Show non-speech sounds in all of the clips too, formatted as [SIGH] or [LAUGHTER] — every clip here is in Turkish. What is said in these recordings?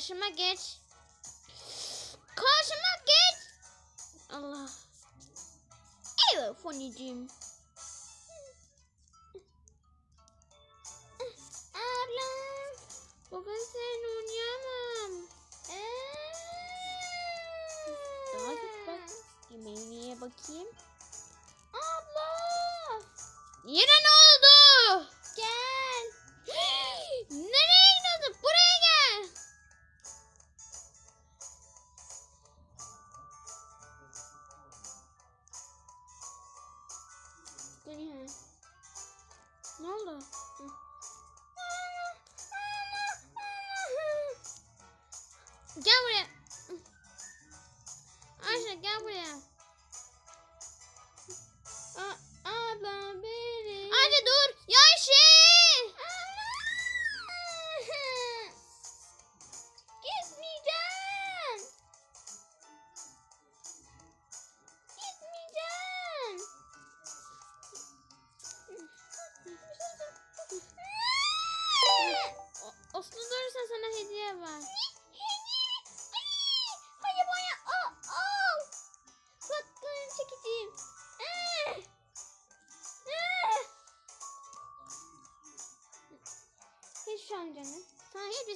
Karşıma geç. Karşıma geç. Allah. Evet Foni'cim. Ablam. Bugün sen oynayamam. Daha git bak. Yemeğine bakayım. Ya. Ne oldu? Hı.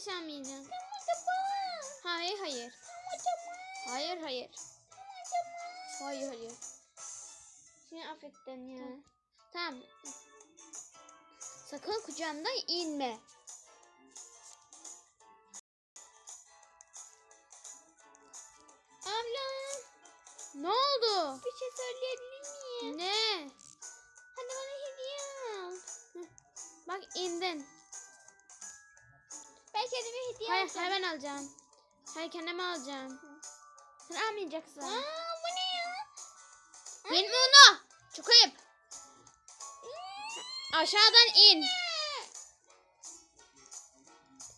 Almayacağım. Hayır hayır. Hayır hayır. Hayır hayır. Seni affettim ya. Tamam. Sakın kucağımdan inme. Abla. Ne oldu? Bir şey söyleyebilir miyim? Ne? Hadi bana hediye al. Bak indin. Ben kendime hediye Hayır alacağım. hemen alacağım. Hayır kendime alacağım. Sen almayacaksın. Aa, bu ne ya? Benim onu. Çok ayıp. Aşağıdan in.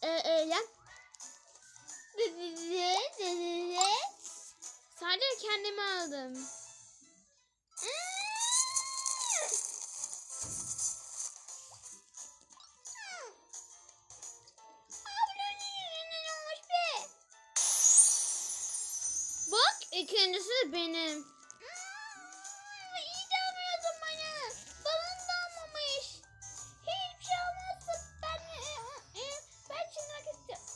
Ee, öyle. Sadece kendime aldım. İkincisi de benim. İyi davranıyorsun bana. Balon da almamış. Hiçbir şey olmazsa ben, e, e, ben çınlamak istiyorum.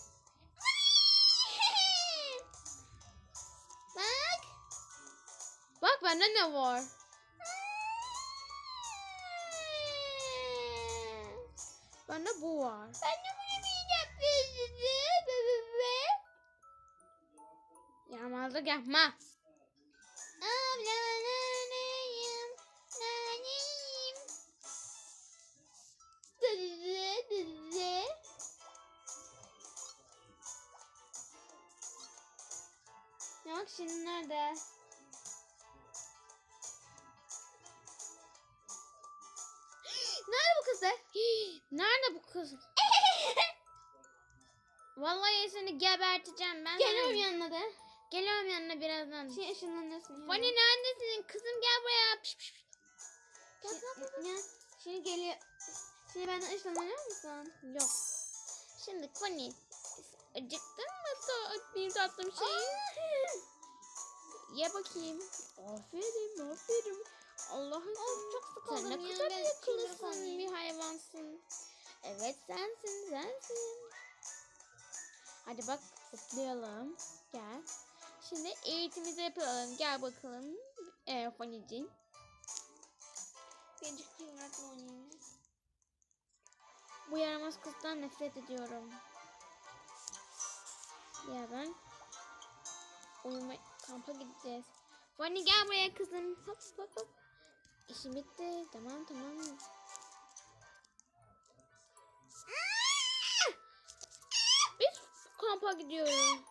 [LAUGHS] Bak. Bak bende ne var? Bende bu var. Ben Yağmazlık yapma. Ablanayım, naneyim. Dede, dede. Ne bak şimdi nerede? Nerede bu kız? [GASPS] Nerede bu kız? [LAUGHS] Vallahi seni geberteceğim ben. Geliyorum yanına da. Geliyorum yanına birazdan. Şey ışınlanıyorsun. Fanny neredesin? Kızım gel buraya. Piş, piş, piş. Gel, gel, gel, gel. Şimdi geliyor. Şimdi benden ışınlanıyor musun? Yok. Şimdi Fanny. Acıktın mı ta- bir tatlım şey? Ye bakayım. Aferin aferin. Allah'ım Of çok sıkıldım sen ne kadar şimdi bir hayvansın. Evet sensin sensin. Hadi bak zıplayalım. Gel. Şimdi eğitimimizi yapalım. Gel bakalım. Ee, Fanny'cin. Birazcık oynayayım. Bu yaramaz kızdan nefret ediyorum. Ya ben uyuma kampa gideceğiz. Fanny gel buraya kızım. Hop hop hop. İşim bitti. Tamam tamam. Biz kampa gidiyoruz.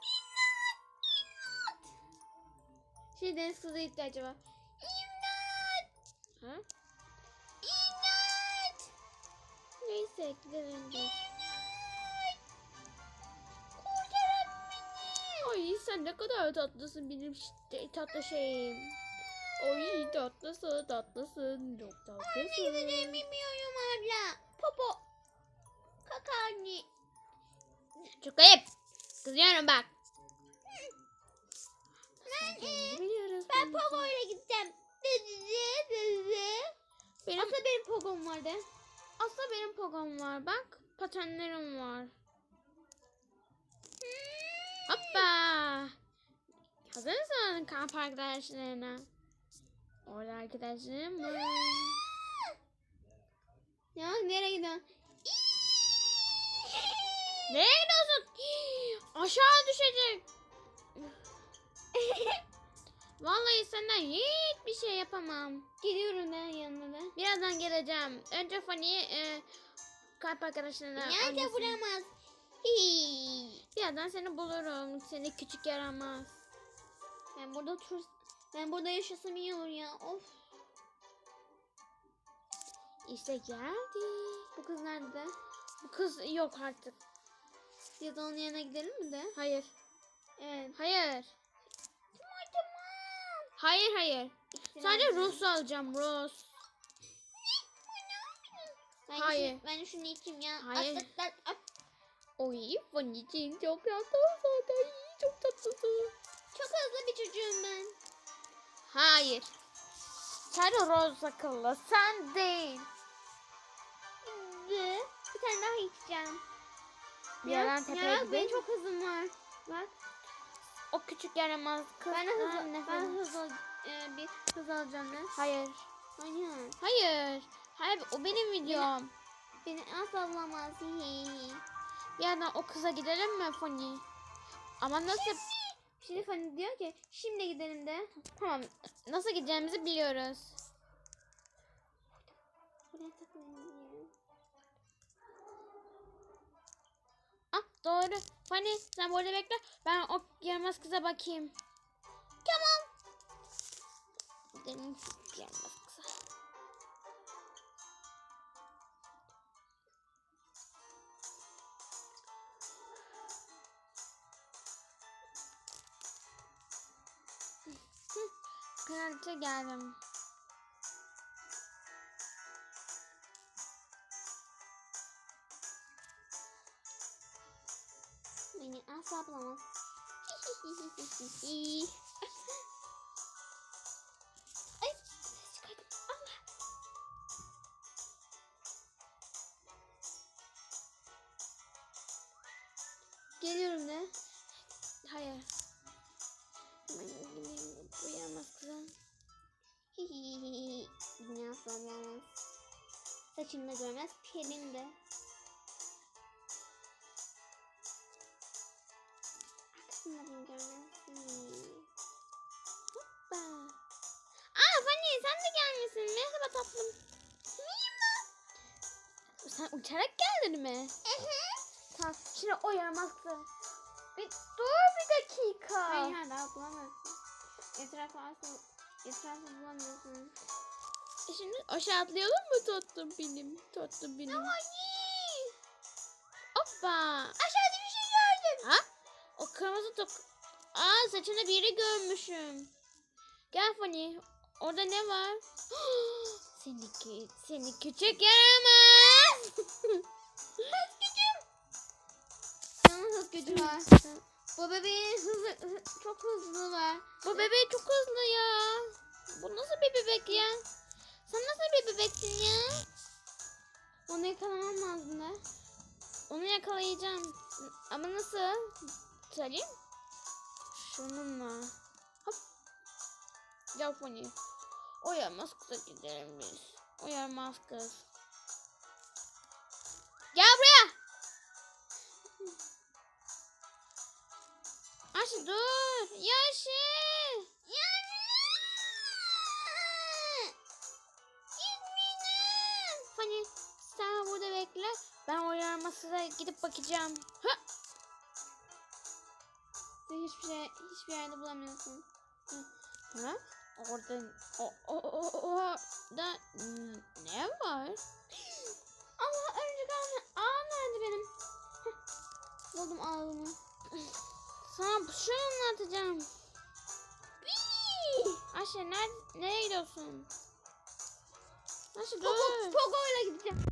Şey deniz kızı ihtiyacı var. İmdat! Ha? İmdat! Neyse gidelim biz. Ay sen ne kadar tatlısın benim ş- tatlı şeyim. Ay tatlısın tatlısın çok tatlısın. bilmiyorum abla. Popo. Kaka anne. Çok ayıp. Kızıyorum bak. Ben. Pogo ile gideceğim. Benim, Aslında benim Pogo'm vardı. aslında benim pogom var bak. Patenlerim var. Hoppa. Hazır mısın kamp arkadaşlarına? Orada arkadaşlarım var. Ya nereye gidiyorsun? Nereye gidiyorsun? Aşağı düşecek. [LAUGHS] Vallahi senden hiçbir şey yapamam. Geliyorum ben yanına da. Birazdan geleceğim. Önce Fanny'i e, kalp arkadaşlarına Nerede bulamaz? Hii. Birazdan seni bulurum. Seni küçük yaramaz. Ben burada tur ben burada yaşasam iyi olur ya. Of. İşte geldi. Bu kız nerede? Bu kız yok artık. Ya da onun yanına gidelim mi de? Hayır. Evet. Hayır. Hayır hayır. Sadece Rus alacağım Rus. Ben Hayır. Şunu, ben şunu içeyim ya. Hayır. At, at. Oy Fanny'ciğim çok tatlı zaten. Çok tatlısın. Çok hızlı bir çocuğum ben. Hayır. Sadece Rose akıllı. Sen değil. Ve bir tane daha içeceğim. Yerden tepeye ya, gidelim. benim çok hızım var. Bak. O küçük yaramaz kız. Ben hızlı, nefret- ben hızlı e, bir hız alacağım ben. Hayır. Hayır. Hayır. Hayır o benim videom. Beni asla bulamaz. Bir yerden o kıza gidelim mi Fanny? Ama nasıl Şimdi Fanny diyor ki şimdi gidelim de. tamam nasıl gideceğimizi biliyoruz. Buraya doğru. Fanny sen burada bekle. Ben o yaramaz kıza bakayım. Tamam. Gidelim yaramaz kıza. Kraliçe geldim. Bulamaz. Geliyorum de. Hayır. Yaramaz kıza. Hihihihi. Beni asla bulamaz. Saçını da görmez, pelin de. Fanny sen de gelmişsin. Merhaba tatlım. Merhaba. Sen uçarak geldin mi? Tamam. Şimdi o yaramaz kıza. Bir dur bir dakika. Hayır hayır daha bulamazsın. Etrafı asla etrafı bulamıyorsun. E Şimdi aşağı atlayalım mı tatlım benim? Tatlım benim. Hayır. Hoppa. Aşağıda bir şey gördüm. Ha? O kırmızı tok. Aa saçında biri görmüşüm. Gel Fanny. Orada ne var? seni, kü seni küçük yaramaz. Hız gücü var. Bu bebeğin hızı, hı- çok hızlı var. Bu bebek çok hızlı ya. Bu nasıl bir bebek ya? Sen nasıl bir bebeksin ya? Onu yakalamam lazım da. Onu yakalayacağım. Ama nasıl? Söyleyeyim. Şununla. Hop. Gel Fanny. O yaramaz kıza gidelim biz. O yaramaz kız. Gel buraya. Ayşe dur. Yaşı. Fanny sen burada bekle. Ben o yaramaz kıza gidip bakacağım. Ha. Hiçbir şey, hiçbir yerde bulamıyorsun. Ha? Orada o, o, o, orada ne var? Allah örümcek ağ, ağ nerede benim? Buldum ağımı. Sana şunu anlatacağım. Ayşe nerede, nereye gidiyorsun? Ayşe Pogo, dur. Pogo ile gideceğim.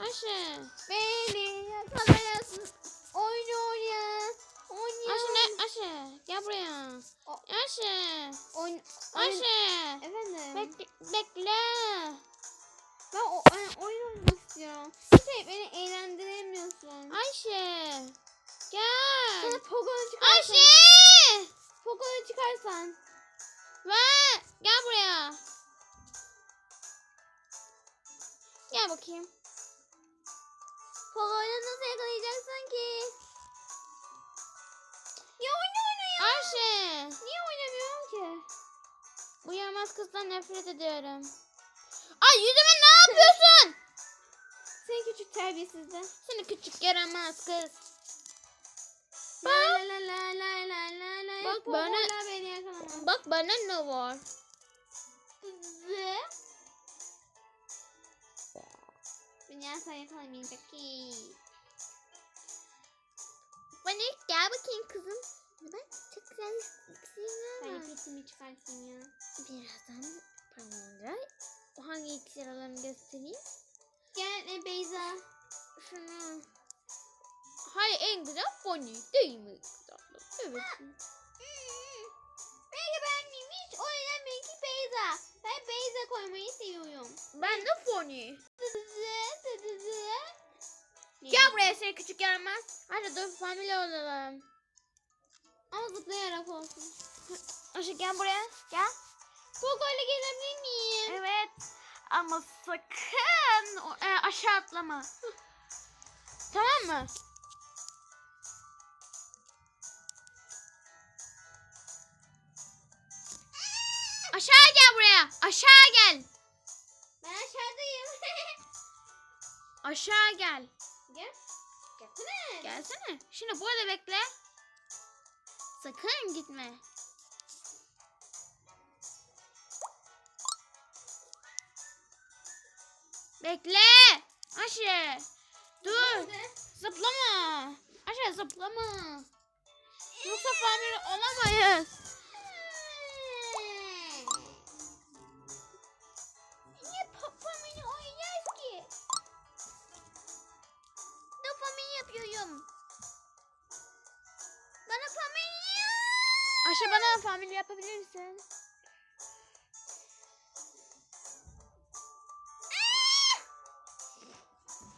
Ayşe. Beni yakalayasın. Oyun oyna. Oyun Gel buraya. O- Ayşe. Ayşe. efendim. Bekle. Bekle. ben, o, ben oyun oynamak istiyorum. Şey beni eğlendiremiyorsun. Ayşe. Gel. Sana Pogo'nu çıkarsan. Ayşe. Pogo'nu çıkarsan. Ver. Gel buraya. Gel bakayım. Pogo'yu nasıl yakalayacaksın ki? Ayşe. Niye oynamıyorum ki? Bu yaramaz kızdan nefret ediyorum. Ay yüzüme ne yapıyorsun? Sen küçük terbiyesizde. Seni küçük yaramaz kız. La la la la la la la la. Bak bana- beni yakalamaz. Bak bana ne var? Beni asla yakalamayacak ki. Bana gel bakayım kızım. Güzel iksirler Ben petimi çıkartayım ya. Birazdan pamukla hangi iksir alanı göstereyim? Gel e, Beyza. Şunu. Hayır en güzel Bonnie değil mi? Evet. Belki ben miyim hiç o yüzden belki Beyza. Ben Beyza koymayı seviyorum. Ben de Bonnie. Gel buraya seni küçük yaramaz. Hadi dur family olalım. Ama zıplayarak olsun. Ayşe gel buraya. Gel. Pogo ile gelebilir miyim? Evet. Ama sakın o- e, aşağı atlama. tamam mı? Aşağı gel buraya. Aşağı gel. Ben aşağıdayım. [LAUGHS] Aşağı gel. Gel. Gelsene. Gelsene. Şimdi burada bekle. Sakın gitme. Bekle. Ayşe. Dur. Zıplama. Ayşe zıplama. Yoksa family olamayız. Ayşe bana family yapabilir misin?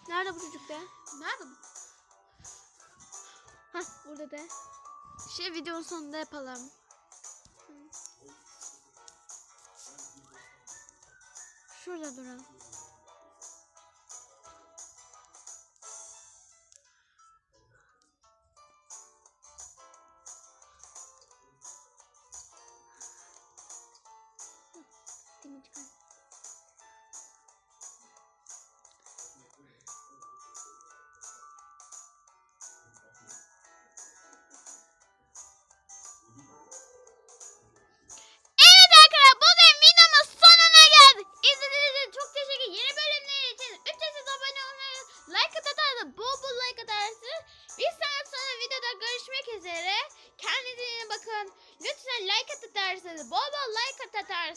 Nerede bu çocuk be? Nerede bu? Hah burada de. Şey videonun sonunda yapalım. Şurada duralım.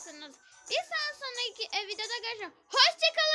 Atarsınız. Bir sonraki e, videoda görüşürüz. Hoşçakalın.